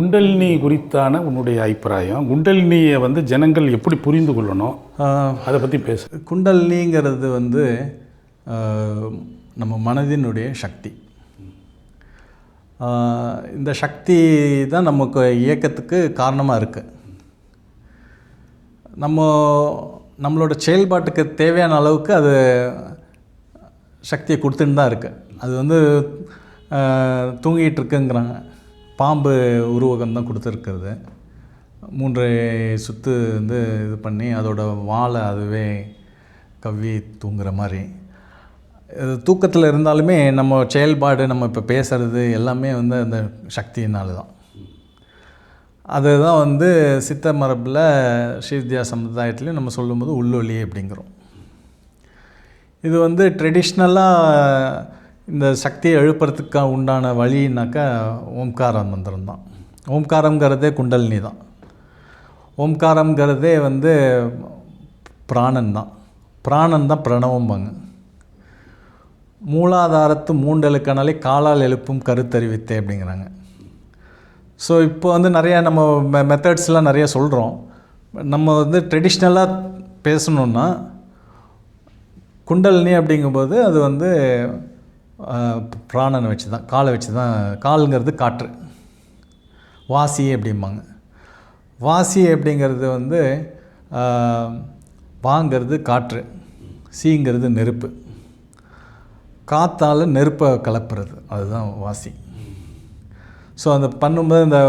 குண்டலினி குறித்தான உன்னுடைய அபிப்பிராயம். குண்டலினியை வந்து ஜனங்கள் எப்படி புரிந்து கொள்ளணும்? அதை பற்றி பேசு. குண்டலினிங்கிறது வந்து நம்ம மனதினுடைய சக்தி. இந்த சக்தி தான் நமக்கு இயக்கத்துக்கு காரணமாக இருக்குது நம்ம நம்மளோட செயல்பாட்டுக்கு தேவையான அளவுக்கு அது சக்தியை கொடுத்துன்னு தான் இருக்குது அது வந்து தூங்கிட்டு இருக்குங்கிறாங்க. பாம்பு உருவகம் தான் கொடுத்துருக்கிறது. மூன்று சுத்து வந்து இது பண்ணி அதோட வாழை அதுவே கவ்வி தூங்குற மாதிரி. இது தூக்கத்தில் இருந்தாலுமே நம்ம செயல்பாடு நம்ம இப்போ பேசுகிறது எல்லாமே வந்து அந்த சக்தியினால தான். அதுதான் வந்து சித்த மரபில் ஸ்ரீவித்யா சமுதாயத்துலேயும் நம்ம சொல்லும்போது உள்ளொலி அப்படிங்கிறோம். இது வந்து ட்ரெடிஷ்னலாக இந்த சக்தியை எழுப்புறதுக்கு உண்டான வழினாக்கா ஓம்கார மந்திரம் தான். ஓம்காரங்கிறதே குண்டலினி தான். ஓம்காரங்கிறதே வந்து பிராணன் தான். பிராணன் தான் பிரணவம்பாங்க. மூலாதாரத்து மூண்டலுக்கனாலே காலால் எழுப்பும் கருத்தறிவித்தே அப்படிங்கிறாங்க. ஸோ இப்போ வந்து நிறையா நம்ம மெ மெத்தட்ஸ்லாம் நிறைய சொல்கிறோம் நம்ம வந்து ட்ரெடிஷ்னலாக பேசணுன்னா குண்டலினி அப்படிங்கும்போது அது வந்து பிராணனை வச்சு தான் காலை வச்சு தான் காலுங்கிறது காற்று. வாசி அப்படிம்பாங்க. வாசி அப்படிங்கிறது வந்து வாங்கிறது காற்று சீங்கிறது நெருப்பு. காற்றால் நெருப்பை கலப்புறது அதுதான் வாசி. ஸோ அந்த பண்ணும்போது இந்த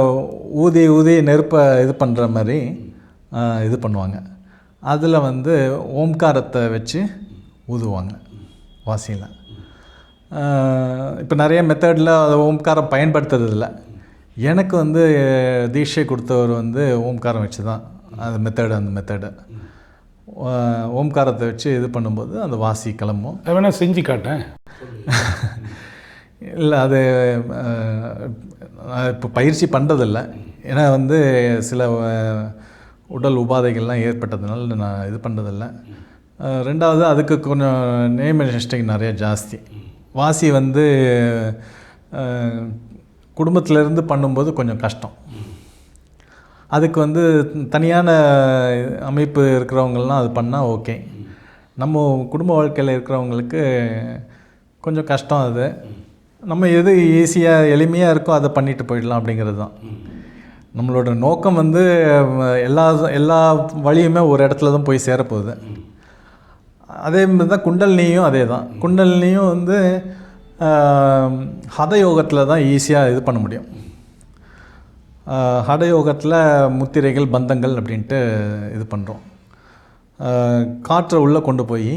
ஊதி ஊதி நெருப்பை இது பண்ணுற மாதிரி இது பண்ணுவாங்க. அதில் வந்து ஓம்காரத்தை வச்சு ஊதுவாங்க வாசியில். இப்போ நிறைய மெத்தடில் அதை ஓம்காரம் பயன்படுத்துறதில்ல. எனக்கு வந்து தீட்சை கொடுத்தவர் வந்து ஓம்காரம் வச்சு தான். அந்த மெத்தடு அந்த மெத்தடு ஓம்காரத்தை வச்சு இது பண்ணும்போது அந்த வாசி கிளம்பும். வேணால் செஞ்சு காட்டேன் இல்லை அது இப்போ பயிற்சி பண்ணுறதில்ல ஏன்னா வந்து சில உடல் உபாதைகள்லாம் ஏற்பட்டதுனால நான் இது பண்ணுறதில்ல ரெண்டாவது அதுக்கு கொஞ்சம் நேம் நிஷ்டைக்கு நிறைய ஜாஸ்தி. வாசி வந்து குடும்பத்திலேருந்து பண்ணும்போது கொஞ்சம் கஷ்டம். அதுக்கு வந்து தனியான அமைப்பு இருக்கிறவங்களாம் அது பண்ணால் ஓகே. நம்ம குடும்ப வாழ்க்கையில் இருக்கிறவங்களுக்கு கொஞ்சம் கஷ்டம் அது. நம்ம எது ஈஸியாக எளிமையாக இருக்கோ அதை பண்ணிட்டு போயிடலாம் அப்படிங்கிறது தான். நம்மளோட நோக்கம் வந்து எல்லா எல்லா வழியுமே ஒரு இடத்துல தான் போய் சேரப்போகுது. அதே மாதிரி தான் குண்டலினியும் அதே தான். குண்டலினியும் வந்து ஆஹ், ஹத யோகத்தில் தான் ஈஸியாக இது பண்ண முடியும். ஆஹ், ஹட யோகத்தில் முத்திரைகள் பந்தங்கள் அப்படின்ட்டு இது பண்ணுறோம் காற்றை உள்ளே கொண்டு போய்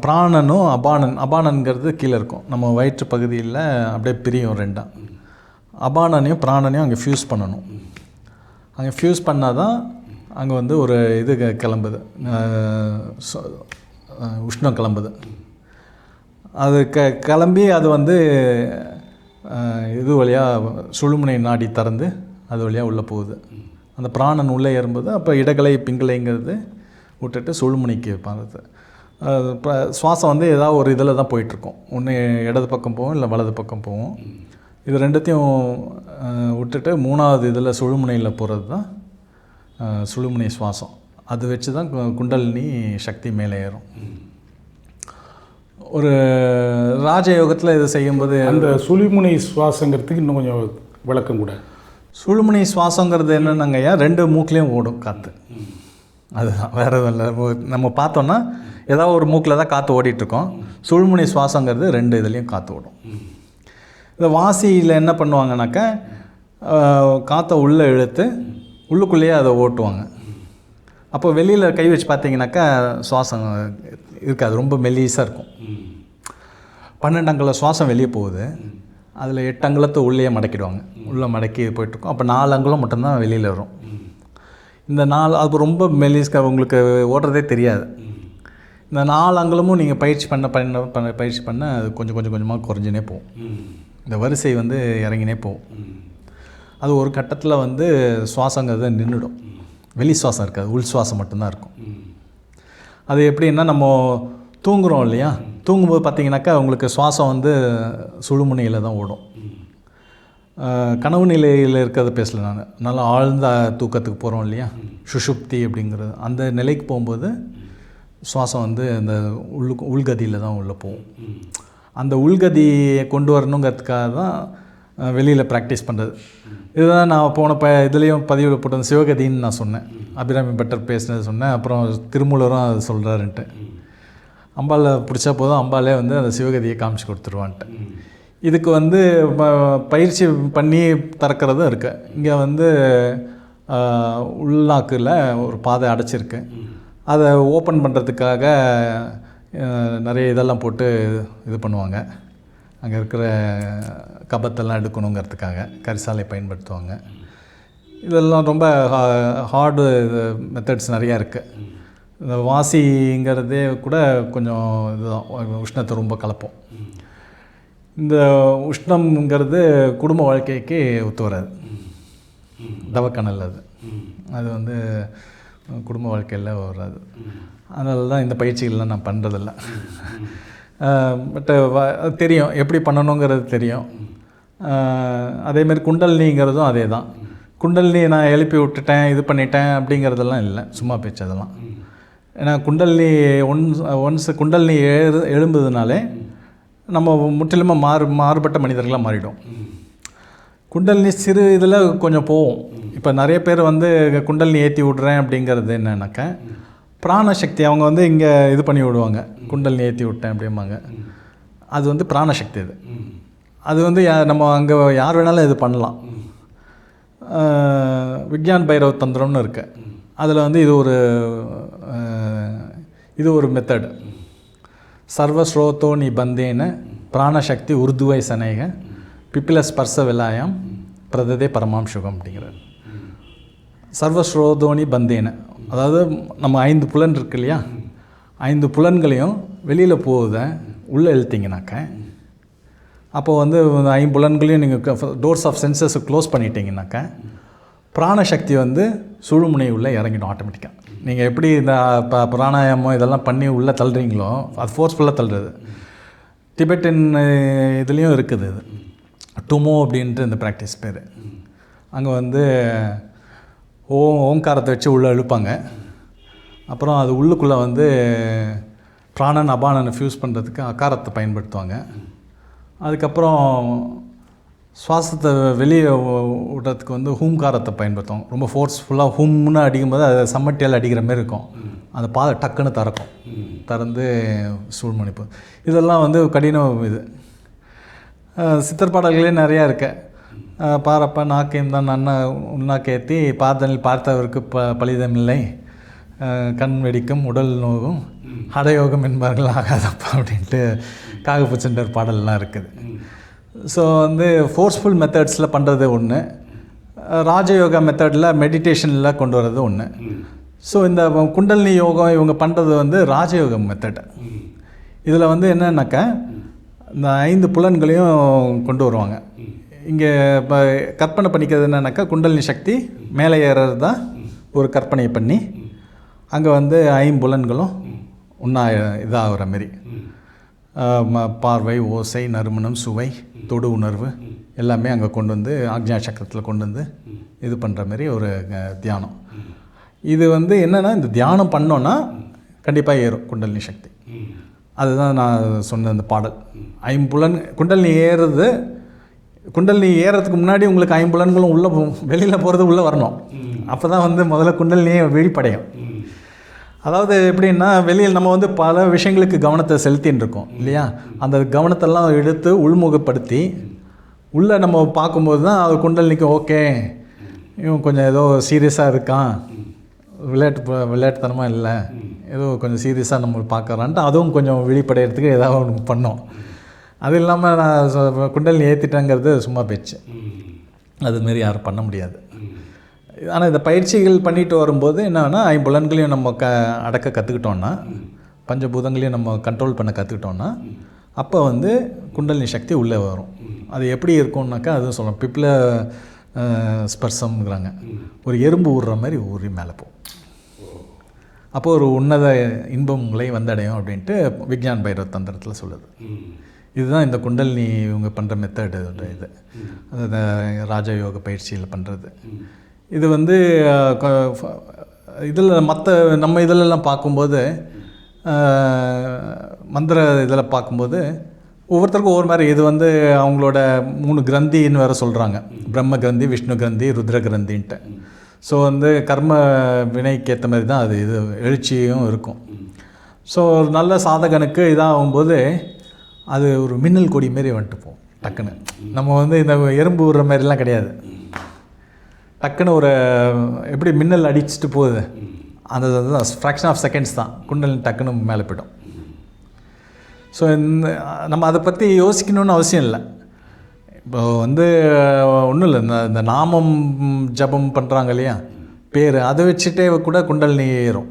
பிராணனும் அபானன் அபானன்கிறது கீழே இருக்கும். நம்ம வயிற்று பகுதியில் அப்படியே பிரியும் ரெண்டாக அபானனையும் பிராணனையும் அங்கே ஃப்யூஸ் பண்ணணும். அங்கே ஃப்யூஸ் பண்ணால் தான் அங்கே வந்து ஒரு இது க- கிளம்புது. உஷ்ணம் கிளம்புது. அது க கிளம்பி அது வந்து இது வழியாக சுழுமுனை நாடி திறந்து அது வழியாக உள்ளே போகுது. அந்த பிராணன் உள்ளே ஏறும்போது அப்போ இடகலை பிங்கலைங்கிறது விட்டுட்டு சுழுமுனைக்கு பாருது இப்போ சுவாசம் வந்து ஏதாவது ஒரு இதில் தான் போயிட்டுருக்கோம். ஒன்று இடது பக்கம் போவோம் இல்லை வலது பக்கம் போவோம். இது ரெண்டுத்தையும் விட்டுட்டு மூணாவது இதில் சுழுமுனையில் போகிறது தான் சுழுமுனை சுவாசம். அது வச்சு தான் கு- குண்டலினி சக்தி மேலே ஏறும். ஒரு ராஜயோகத்தில் இது செய்யும்போது அந்த சுழிமுனை சுவாசங்கிறதுக்கு இன்னும் கொஞ்சம் விளக்கம் கூட. சுழுமுனை சுவாசங்கிறது என்னென்னங்கய்யா ரெண்டு மூக்குலேயும் ஓடும் காற்று அதுதான். வேறு எதுவும் இல்லை. நம்ம பார்த்தோன்னா ஏதாவது ஒரு மூக்கில் தான் காற்று ஓடிட்டுருக்கோம். சுழுமுனை சுவாசங்கிறது ரெண்டு இதுலேயும் காற்று ஓடும். இந்த வாசியில் என்ன பண்ணுவாங்கனாக்கா காற்றை உள்ளே இழுத்து உள்ளுக்குள்ளேயே அதை ஓட்டுவாங்க. அப்போ வெளியில் கை வச்சு பார்த்தீங்கன்னாக்கா சுவாசம் இருக்காது ரொம்ப மெல்லிஸாக இருக்கும். பன்னெண்டு சுவாசம் வெளியே போகுது. அதில் எட்டு அங்குலத்தை உள்ளே மடக்கிடுவாங்க. உள்ளே மடக்கி போயிட்டுருக்கோம். அப்போ நாலு அங்குலம் மட்டும்தான் வெளியில் வரும். இந்த நாலு அது ரொம்ப மெல்லிஸ்க உங்களுக்கு ஓடுறதே தெரியாது. இந்த நாலு அங்குலமும் நீங்கள் பயிற்சி பண்ண பண்ண பண்ண பயிற்சி பண்ண அது கொஞ்சம் கொஞ்சம் கொஞ்சமாக குறைஞ்சினே போகும். இந்த வரிசை வந்து இறங்கினே போகும். அது ஒரு கட்டத்தில் வந்து சுவாசங்கிறது நின்றுடும் வெளி சுவாசம் இருக்காது. உள் சுவாசம் மட்டும்தான் இருக்கும். அது எப்படின்னா நம்ம தூங்குறோம் இல்லையா? தூங்கும்போது பார்த்தீங்கன்னாக்கா உங்களுக்கு சுவாசம் வந்து சுழுமுனையில் தான் ஓடும். கனவு நிலையில் இருக்கிறத பேசல நான். நல்லா ஆழ்ந்த தூக்கத்துக்கு போகிறோம் இல்லையா? சுஷுப்தி அப்படிங்கிறது. அந்த நிலைக்கு போகும்போது சுவாசம் வந்து அந்த உள்ளுக்கு உள்கதியில் தான் உள்ளே போகும். அந்த உள்கதியை கொண்டு வரணுங்கிறதுக்காக தான் வெளியில் ப்ராக்டிஸ் பண்ணுறது இதுதான் நான் போன ப இதுலேயும் பதிவில் போட்டது சிவகதின்னு நான் சொன்னேன். அபிராமி பட்டர் பேசினது சொன்னேன். அப்புறம் திருமூலரும் அது சொல்கிறாருன்ட்டு அம்பாளை பிடிச்சா போதும் அம்பாலே வந்து அந்த சிவகதியை காமிச்சு கொடுத்துருவான்ட்டு. இதுக்கு வந்து பயிற்சி பண்ணி திறக்கிறதும் இருக்கு. இங்கே வந்து உள்நாக்கில் ஒரு பாதை அடைச்சிருக்கு. அதை ஓப்பன் பண்ணுறதுக்காக நிறைய இதெல்லாம் போட்டு இது பண்ணுவாங்க. அங்கே இருக்கிற கபத்தெல்லாம் எடுக்கணுங்கிறதுக்காக கரிசாலை பயன்படுத்துவாங்க. இதெல்லாம் ரொம்ப ஹார்டு மெத்தட்ஸ் நிறையா இருக்குது இந்த வாசிங்கிறதே கூட கொஞ்சம் இதுதான். உஷ்ணத்தை ரொம்ப கலப்போம். இந்த உஷ்ணம்ங்கிறது குடும்ப வாழ்க்கைக்கு ஒத்து வராது. தவக்கணல் அது. அது வந்து குடும்ப வாழ்க்கையில் வராது. அதனால தான் இந்த பயிற்சிகள்லாம் நான் பண்ணுறதில்ல பட் தெரியும். எப்படி பண்ணணுங்கிறது தெரியும். அதேமாரி குண்டலினிங்கிறதும் அதே தான். குண்டலினி நான் எழுப்பி விட்டுட்டேன் இது பண்ணிட்டேன் அப்படிங்கிறதெல்லாம் இல்லை. சும்மா பேச்சு அதெல்லாம். ஏன்னா குண்டலினி ஒன்ஸ் ஒன்ஸ் குண்டலினி எழு எழும்புதுனாலே நம்ம முற்றிலுமாக மாறு மாறுபட்ட மனிதர்களாக மாறிடும். குண்டலினி சிறு இதில் கொஞ்சம் போகும். இப்போ நிறைய பேர் வந்து குண்டலினி ஏற்றி விட்றேன் அப்படிங்கிறது என்னன்னாக்கா பிராணசக்தி அவங்க வந்து இங்கே இது பண்ணி விடுவாங்க. குண்டல் ஏற்றி விட்டேன் அப்படிம்பாங்க. அது வந்து பிராணசக்தி அது. அது வந்து யா- நம்ம அங்கே யார் வேணாலும் இது பண்ணலாம். விக்யான் பைரவ தந்திரம்னு இருக்கு. அதில் வந்து இது ஒரு இது ஒரு மெத்தட் நீ பந்தேன பிராணசக்தி உருதுவை சனேக பிப்பில ஸ்பர்ச விலாயம் பிரததே பரமாம் சுகம் அப்படிங்கிறார் சர்வஸ்ரோதோனி பந்தேன. அதாவது நம்ம ஐந்து புலன் இருக்கு இல்லையா? ஐந்து புலன்களையும் வெளியில் போகுத உள்ளே இழுத்திங்கனாக்க அப்போது வந்து ஐந்து புலன்களையும் நீங்கள் டோர்ஸ் ஆஃப் சென்சஸை க்ளோஸ் பண்ணிட்டீங்கனாக்க பிராணசக்தி வந்து சுழுமுனை உள்ளே இறங்கிடும் ஆட்டோமேட்டிக்காக நீங்கள் எப்படி இந்த ப பிராணாயாமம் இதெல்லாம் பண்ணி உள்ளே தள்ளுறீங்களோ அது ஃபோர்ஸ்ஃபுல்லாக தள்ளுறது. டிபெட்டின் இதுலேயும் இருக்குது இது. டுமோ அப்படின்ட்டு இந்த ப்ராக்டிஸ் பேர். அங்கே வந்து ஓ ஓங்காரத்தை வச்சு உள்ளே இழுப்பாங்க. அப்புறம் அது உள்ளுக்குள்ளே வந்து பிராணன் அபானனை ஃபியூஸ் பண்ணுறதுக்கு அகாரத்தை பயன்படுத்துவாங்க. அதுக்கப்புறம் சுவாசத்தை வெளியே விடுறதுக்கு வந்து ஹூம்காரத்தை பயன்படுத்துவோம் ரொம்ப ஃபோர்ஸ்ஃபுல்லாக ஹூம்னு அடிக்கும்போது அது சம்மட்டியால் அடிக்கிற மாதிரி இருக்கும். அந்த பாதை டக்குன்னு திறக்கும். திறந்து சூழ்மணிப்பு இதெல்லாம் வந்து கடினம் இது. சித்தர் பாடல்களே நிறையா இருக்குது பாரப்ப நாக்கையும் தான் நன்னா உண்ணாக்கேத்தி பார்த்தனில் பார்த்தவருக்கு ப பலிதமில்லை. கண் வெடிக்கும் உடல் நோகும் ஹடயோகம் என்பார்கள் ஆகாதப்பா அப்படின்ட்டு காகபூச்சண்டர் பாடல்லாம் இருக்குது. ஸோ வந்து ஃபோர்ஸ்ஃபுல் மெத்தட்ஸில் பண்ணுறது ஒன்று ராஜயோகா மெத்தடில் மெடிடேஷனில் கொண்டு வர்றது ஒன்று ஸோ இந்த குண்டலினி யோகம் இவங்க பண்ணுறது வந்து ராஜயோகம் மெத்தட் இதில் வந்து என்னன்னாக்கா இந்த ஐந்து புலன்களையும் கொண்டு வருவாங்க. இங்கே இப்போ கற்பனை பண்ணிக்கிறது என்னன்னாக்கா குண்டலினி சக்தி மேலே ஏறது தான் ஒரு கற்பனை பண்ணி அங்கே வந்து ஐம்புலன்களும் ஒன்றா இதாகிற மாரி. பார்வை ஓசை நறுமணம் சுவை தொடு உணர்வு எல்லாமே அங்கே கொண்டு வந்து ஆக்ஞா சக்கரத்தில் கொண்டு வந்து இது பண்ணுற மாதிரி ஒரு தியானம். இது வந்து என்னென்னா இந்த தியானம் பண்ணோன்னா கண்டிப்பாக ஏறும் குண்டலினி சக்தி. அதுதான் நான் சொன்ன அந்த பாடல். ஐம்புலன் குண்டலினி ஏறுறது குண்டலினி ஏறதுக்கு முன்னாடி உங்களுக்கு ஐம்புலன்களும் உள்ளே வெளியில் போகிறது உள்ளே வரணும். அப்போ தான் வந்து முதல்ல குண்டலினியே விழிப்படையும். அதாவது எப்படின்னா வெளியில் நம்ம வந்து பல விஷயங்களுக்கு கவனத்தை செலுத்தின்னு இருக்கோம் இல்லையா? அந்த கவனத்தெல்லாம் எடுத்து உள்முகப்படுத்தி உள்ளே நம்ம பார்க்கும்போது தான் அது குண்டலினிக்கு ஓகே. இவன் கொஞ்சம் ஏதோ சீரியஸாக இருக்கான். விளையாட்டு விளையாட்டுத்தனமாக இல்லை. ஏதோ கொஞ்சம் சீரியஸாக நம்ம பார்க்குறான்ட்டு அதுவும் கொஞ்சம் விழிப்படைகிறதுக்கு ஏதாவது ஒன்று பண்ணோம். அது இல்லாமல் நான் குண்டலினி ஏற்றிட்டேங்கிறது சும்மா பேச்சு. அதுமாரி யாரும் பண்ண முடியாது. ஆனால் இந்த பயிற்சிகள் பண்ணிட்டு வரும்போது என்னன்னா ஐம்புலன்களையும் நம்ம க அடக்க கற்றுக்கிட்டோன்னா பஞ்சபூதங்களையும் நம்ம கண்ட்ரோல் பண்ண கற்றுக்கிட்டோன்னா அப்போ வந்து குண்டலினி சக்தி உள்ளே வரும். அது எப்படி இருக்கும்னாக்கா அதுவும் சொல்லலாம் பிப்பில் ஸ்பர்சம்ங்கிறாங்க. ஒரு எறும்பு ஊறுற மாதிரி ஊறி மேலே போகும் அப்போ ஒரு உன்னத இன்பம் உங்களை வந்தடையும் அப்படின்ட்டு விக்ஞான் பைரவ தந்திரத்தில் சொல்லுது. இதுதான் இந்த குண்டலினி இவங்க பண்ணுற மெத்தடு இது அந்த ராஜயோக பயிற்சியில் பண்ணுறது இது வந்து இதில் மற்ற நம்ம இதிலெல்லாம் பார்க்கும்போது மந்திர இதில் பார்க்கும்போது ஒவ்வொருத்தருக்கும் ஒவ்வொரு மாதிரி. இது வந்து அவங்களோட மூணு கிரந்தின்னு வேறு சொல்கிறாங்க பிரம்ம கிரந்தி விஷ்ணு கிரந்தி ருத்ர கிரந்தின்ட்டு. ஸோ வந்து கர்ம வினைக்கு ஏற்ற மாதிரி தான் அது இது எழுச்சியும் இருக்கும். ஸோ ஒரு நல்ல சாதகனுக்கு இதாகும்போது அது ஒரு மின்னல் கொடி மாரி வந்துட்டு போகும் டக்குன்னு. நம்ம வந்து இந்த எறும்பு விடுற மாதிரிலாம் கிடையாது. டக்குன்னு ஒரு எப்படி மின்னல் அடிச்சுட்டு போகுது? அந்த ஃப்ராக்ஷன் ஆஃப் செகண்ட்ஸ் தான். குண்டல் டக்குன்னு மேலே போய்டும். ஸோ இந்த நம்ம அதை பற்றி யோசிக்கணும்னு அவசியம் இல்லை. இப்போ வந்து ஒன்றும் இல்லை. இந்த இந்த நாமம் ஜபம் பண்ணுறாங்க இல்லையா? பேர் அதை வச்சுட்டே கூட குண்டலினி ஏறும்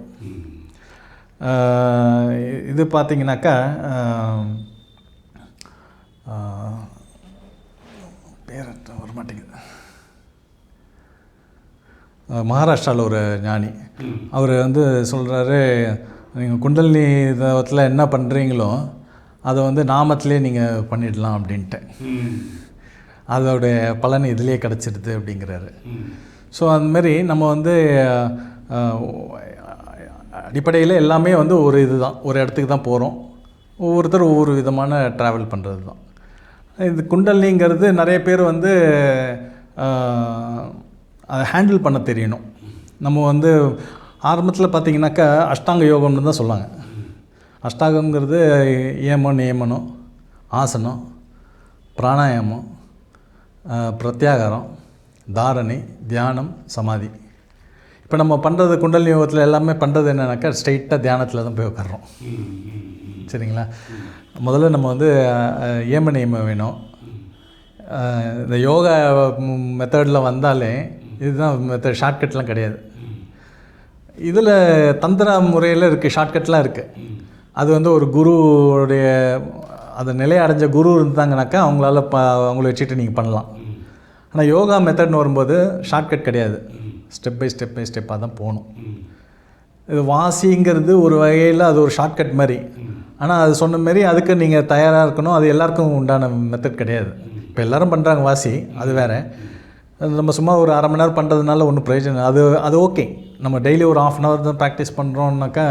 இது பார்த்தீங்கன்னாக்கா பேரட்ட வர மாட்டேங்குது மகாராஷ்டிராவில் ஒரு ஞானி. அவர் வந்து சொல்கிறாரு நீங்கள் குண்டலினி தவத்தில் என்ன பண்ணுறீங்களோ அதை வந்து நாமத்திலே நீங்கள் பண்ணிடலாம் அப்படின்ட்டு. அதோடைய பலன் இதுலேயே கிடச்சிடுது அப்படிங்கிறாரு. ஸோ அந்தமாரி நம்ம வந்து அடிப்படையில் எல்லாமே வந்து ஒரு இதுதான். ஒரு இடத்துக்கு தான் போகிறோம் ஒவ்வொருத்தர் ஒவ்வொரு விதமான ட்ராவல் பண்ணுறது தான் இது குண்டலிங்கிறது நிறைய பேர் வந்து அதை ஹேண்டில் பண்ண தெரியணும். நம்ம வந்து ஆரம்பத்தில் பார்த்தீங்கன்னாக்கா அஷ்டாங்க யோகம்னு தான் சொல்லுவாங்க. அஷ்டாங்கங்கிறது ஏமம் நியமனம் ஆசனம் பிராணாயாமம் பிரத்யாகாரம் தாரணை தியானம் சமாதி. இப்போ நம்ம பண்ணுறது குண்டல் யோகத்தில் எல்லாமே பண்ணுறது என்னன்னாக்கா ஸ்ட்ரைட்டாக தியானத்தில் தான் போய் உட்கார்றோம் சரிங்களா? முதல்ல நம்ம வந்து ஏம நியமம் வேணும் இந்த யோகா மெத்தடில் வந்தாலே இதுதான் மெத்தட் ஷார்ட்கட்லாம் கிடையாது. இதில் தந்திர முறையில் இருக்குது ஷார்ட்கட்லாம் இருக்குது அது வந்து ஒரு குருவுடைய அந்த நிலை அடைஞ்ச குரு இருந்தாங்கனாக்கா அவங்களால ப அவங்கள வச்சுட்டு நீங்கள் பண்ணலாம். ஆனால் யோகா மெத்தட்னு வரும்போது ஷார்ட்கட் கிடையாது. ஸ்டெப் பை ஸ்டெப் பை ஸ்டெப்பாக தான் போகணும். இது வாசிங்கிறது ஒரு வகையில் அது ஒரு ஷார்ட்கட் மாதிரி. ஆனால் அது சொன்ன மாரி அதுக்கு நீங்கள் தயாராக இருக்கணும். அது எல்லாருக்கும் உண்டான மெத்தட் கிடையாது. இப்போ எல்லாரும் பண்ணுறாங்க வாசி அது வேறு. அது நம்ம சும்மா ஒரு அரை மணி நேரம் பண்ணுறதுனால ஒன்றும் பிரயோஜனம் அது அது ஓகே நம்ம டெய்லி ஒரு ஆஃப் அன் ஹவர் தான் ப்ராக்டிஸ் பண்ணுறோம்னாக்கா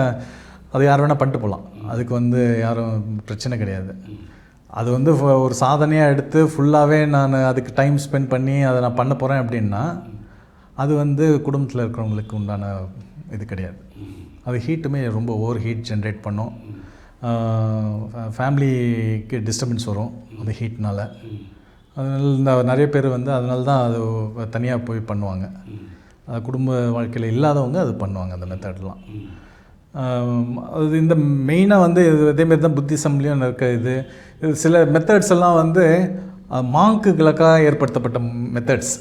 அது யார் வேணால் பண்ணிட்டு போகலாம் அதுக்கு வந்து யாரும் பிரச்சனை கிடையாது. அது வந்து ஒரு சாதனையாக எடுத்து ஃபுல்லாகவே நான் அதுக்கு டைம் ஸ்பெண்ட் பண்ணி அதை நான் பண்ண போகிறேன் அப்படின்னா அது வந்து குடும்பத்தில் இருக்கிறவங்களுக்கு உண்டான இது கிடையாது. அது ஹீட்டுமே ரொம்ப ஓவர் ஹீட் ஜென்ரேட் பண்ணும். ஃபேமிலிக்கு டிஸ்டர்பன்ஸ் வரும் அந்த ஹீட்னால் அதனால இந்த நிறைய பேர் வந்து அதனால தான் அது தனியாக போய் பண்ணுவாங்க. அது குடும்ப வாழ்க்கையில் இல்லாதவங்க அது பண்ணுவாங்க அந்த மெத்தட்லாம் அது இந்த மெயினாக வந்து இது இதேமாரி தான் புத்திசம்லேயும் இருக்க இது. சில மெத்தட்ஸ் எல்லாம் வந்து மாங்குகளுக்காக ஏற்படுத்தப்பட்ட மெத்தட்ஸ்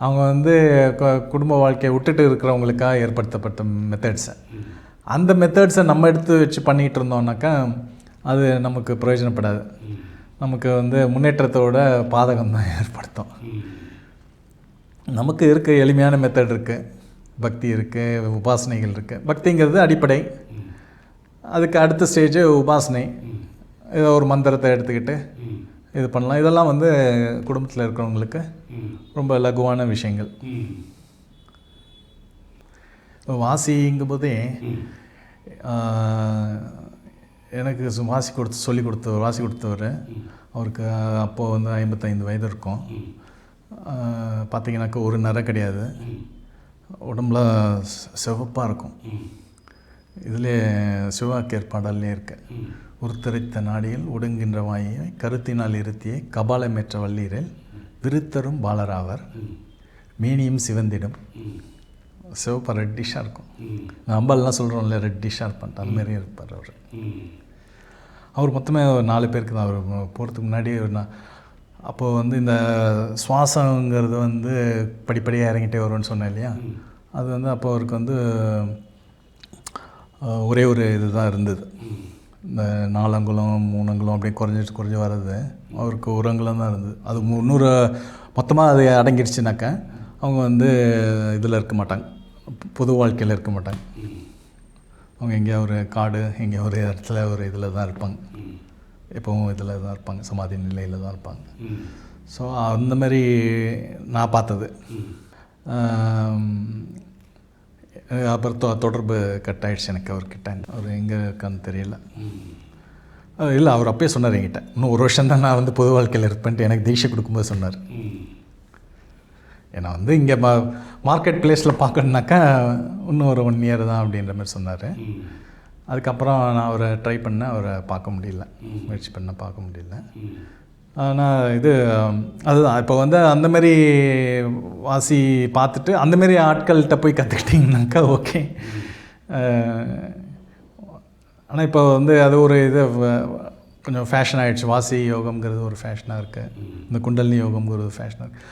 அவங்க வந்து குடும்ப வாழ்க்கையை விட்டுட்டு இருக்கிறவங்களுக்காக ஏற்படுத்தப்பட்ட மெத்தட்ஸை அந்த மெத்தட்ஸை நம்ம எடுத்து வச்சு பண்ணிகிட்டு இருந்தோம்னாக்கா அது நமக்கு பிரயோஜனப்படாது. நமக்கு வந்து முன்னேற்றத்தோட பாதகம் தான் ஏற்படுத்தும். நமக்கு இருக்க எளிமையான மெத்தட் இருக்குது பக்தி இருக்குது உபாசனைகள் இருக்குது பக்திங்கிறது அடிப்படை. அதுக்கு அடுத்த ஸ்டேஜ் உபாசனை. ஏதோ ஒரு மந்திரத்தை எடுத்துக்கிட்டு இது பண்ணலாம். இதெல்லாம் வந்து குடும்பத்தில் இருக்கிறவங்களுக்கு ரொம்ப லகுவான விஷயங்கள். இப்போ வாசிங்கும்போதே ஆஹ், எனக்கு சு- வாசி கொடுத்து சொல்லி கொடுத்தவர் வாசி கொடுத்தவர் அவருக்கு அப்போது வந்து ஐம்பத்தைந்து வயது இருக்கும். பார்த்திங்கனாக்கா ஒரு நிற கிடையாது. உடம்புல சிவப்பாக இருக்கும். இதிலே சிவாக்கியர் பாடல்லே இருக்கு உருத்தரித்த நாடியில் ஒடுங்கின்ற வாயை கருத்தினால் இருத்திய கபாலமேற்ற வள்ளீரில் விருத்தரும் பாலராவர். மேனியும் சிவந்திடும். சிவப்பாக ரெட்டிஷாக இருக்கும். நம்பல்லாம் சொல்கிறோம்ல ரெட்டிஷாக இருப்பான் அந்த மாதிரி இருப்பார் அவர். அவர் மொத்தமே ஒரு நாலு பேருக்கு தான் அவர் போகிறதுக்கு முன்னாடி ஒரு நா- அப்போது வந்து இந்த சுவாசங்கிறது வந்து படிப்படியாக இறங்கிட்டே வரும்னு சொன்னேன் இல்லையா? அது வந்து அப்போ அவருக்கு வந்து ஒரே ஒரு இதுதான் இருந்தது. இந்த நாலு அங்குலம் மூணு அங்குலம் அப்படியே குறைஞ்சிட்டு குறைஞ்சி வர்றது அவருக்கு ஒரு அங்குலம் தான் இருந்தது. அது முந்நூறு மொத்தமாக அது அடங்கிடுச்சுனாக்கா அவங்க வந்து இதில் இருக்க மாட்டாங்க. பொது வாழ்க்கையில் இருக்க மாட்டாங்க. அவங்க எங்கேயா ஒரு காடு எங்கேயா ஒரு இடத்துல ஒரு இதில் தான் இருப்பாங்க. எப்பவும் இதில் தான் இருப்பாங்க. சமாதி நிலையில் தான் இருப்பாங்க. ஸோ அந்த மாதிரி நான் பார்த்தது. அப்புறம் தொ தொடர்பு கட் ஆகிடுச்சு எனக்கு அவர்கிட்ட. அவர் எங்கே இருக்கான்னு தெரியல. இல்லை அவர் அப்பயே சொன்னார் என்கிட்ட. இன்னும் ஒரு வருஷம் தான் நான் வந்து பொது வாழ்க்கையில் இருப்பேன்ட்டு எனக்கு தீட்சை கொடுக்கும்போது சொன்னார். ஏன்னா வந்து இங்கே மா மார்க்கெட் பிளேஸில் பார்க்கணுனாக்கா இன்னும் ஒரு ஒன் இயர் தான் அப்படின்ற மாதிரி சொன்னார். அதுக்கப்புறம் நான் அவரை ட்ரை பண்ணேன் அவரை பார்க்க முடியல. முயற்சி பண்ண பார்க்க முடியல. ஆனால் இது அதுதான். இப்போ வந்து அந்தமாரி வாசி பார்த்துட்டு அந்தமாரி ஆட்கள்கிட்ட போய் கற்றுக்கிட்டிங்கனாக்கா ஓகே ஆனால் இப்போ வந்து அது ஒரு இது வ- கொஞ்சம் ஃபேஷன் ஆகிடுச்சு வாசி யோகம்ங்கிறது ஒரு ஃபேஷனாக இருக்குது இந்த குண்டலினி யோகம்ங்கிறது ஒரு ஃபேஷனாக இருக்குது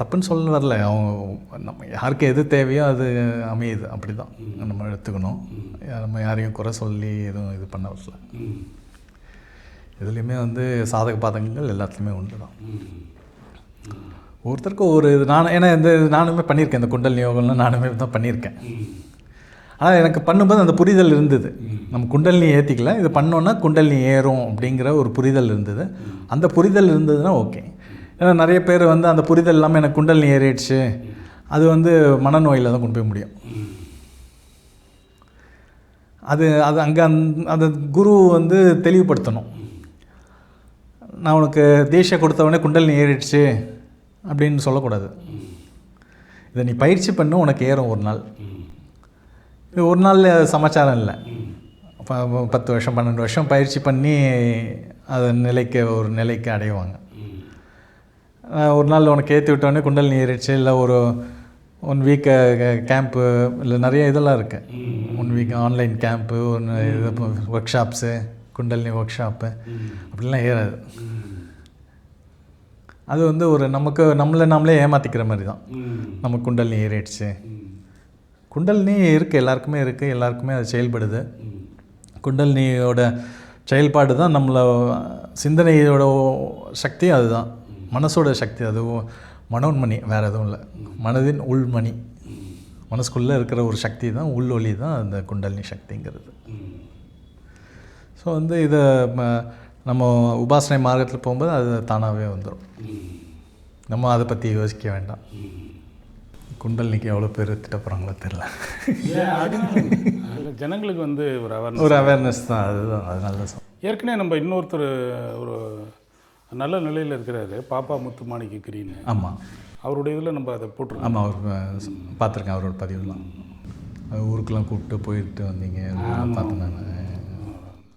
தப்புன்னு சொல்ல வரல. அவங்க நம்ம யாருக்கு எது தேவையோ அது அமையுது. அப்படி தான் நம்ம எடுத்துக்கணும். நம்ம யாரையும் குறை சொல்லி எதுவும் இது பண்ண வரல. இதுலேயுமே வந்து சாதக பாதகங்கள் எல்லாத்துலேயுமே உண்டு தான் ஒருத்தருக்கும் ஒரு இது நான் ஏன்னா இந்த நானுமே பண்ணியிருக்கேன். இந்த குண்டல் யோகம்லாம் நானுமே தான் பண்ணியிருக்கேன். ஆனால் எனக்கு பண்ணும்போது அந்த புரிதல் இருந்தது. நம்ம குண்டலினி ஏற்றிக்கல இது பண்ணோன்னா குண்டலினி ஏறும் அப்படிங்கிற ஒரு புரிதல் இருந்தது. அந்த புரிதல் இருந்ததுன்னா ஓகே. ஏன்னா நிறைய பேர் வந்து அந்த புரிதல் இல்லாமல் எனக்கு குண்டல் ஏறிடுச்சு. அது வந்து மனநோயில் தான் கொண்டு போய் முடியும். அது அது அங்கே அந் அந்த குரு வந்து தெளிவுபடுத்தணும். நான் உனக்கு தேசிய கொடுத்தவொடனே குண்டல் ஏறிடுச்சு அப்படின்னு சொல்லக்கூடாது. இதை நீ பயிற்சி பண்ண உனக்கு ஏறும் ஒரு நாள். இது ஒரு நாள் சமாச்சாரம் இல்லை. பத்து வருஷம் பன்னெண்டு வருஷம் பயிற்சி பண்ணி அது நிலைக்கு ஒரு நிலைக்கு அடைவாங்க. ஒரு நாள் உனக்கு ஏற்றி விட்டோடனே குண்டல் ஏறிடுச்சு இல்லை ஒரு ஒன் வீக் கேம்ப்பு இல்லை நிறைய இதெல்லாம் இருக்குது ஒன் வீக் ஆன்லைன் கேம்ப்பு ஒன்று இது workshops kundalini workshop அப்படிலாம் ஏறாது. அது வந்து ஒரு நமக்கு நம்மளை நம்மளே ஏமாற்றிக்கிற மாதிரி தான். நம்ம குண்டலினி ஏறிடுச்சு. குண்டலினி இருக்குது எல்லாருக்குமே இருக்குது எல்லாருக்குமே அது செயல்படுது. குண்டலினியோட செயல்பாடு தான் நம்மளை சிந்தனையோட சக்தி அதுதான். மனசோட சக்தி அது மனோன்மணி வேறு எதுவும் இல்லை. மனதின் உள்மணி. மனசுக்குள்ளே இருக்கிற ஒரு சக்தி தான் உள் ஒளி தான் அந்த குண்டலினி சக்திங்கிறது. ஸோ வந்து இதை நம்ம உபாசனை மார்க்கத்தில் போகும்போது அது தானாகவே வந்துடும் நம்ம அதை பற்றி யோசிக்க வேண்டாம். குண்டலினிக்கு எவ்வளோ பேர் திட்ட போகிறாங்களோ தெரில ஜனங்களுக்கு வந்து ஒரு அவேர்னஸ் ஒரு அவேர்னஸ் தான் அதுதான் அதனால தான். ஏற்கனவே நம்ம இன்னொருத்தர் ஒரு நல்ல நிலையில் இருக்கிறாரு. பாப்பா முத்து மாணிக்க கிரின்னு. ஆமாம் அவருடைய இதில் நம்ம அதை போட்டிருக்கோம். ஆமாம் அவர் பார்த்துருக்கேன் அவரோட பதிவுலாம். அவர் ஊருக்கெல்லாம் கூப்பிட்டு போயிட்டு வந்தீங்க. பார்த்தேன் நான்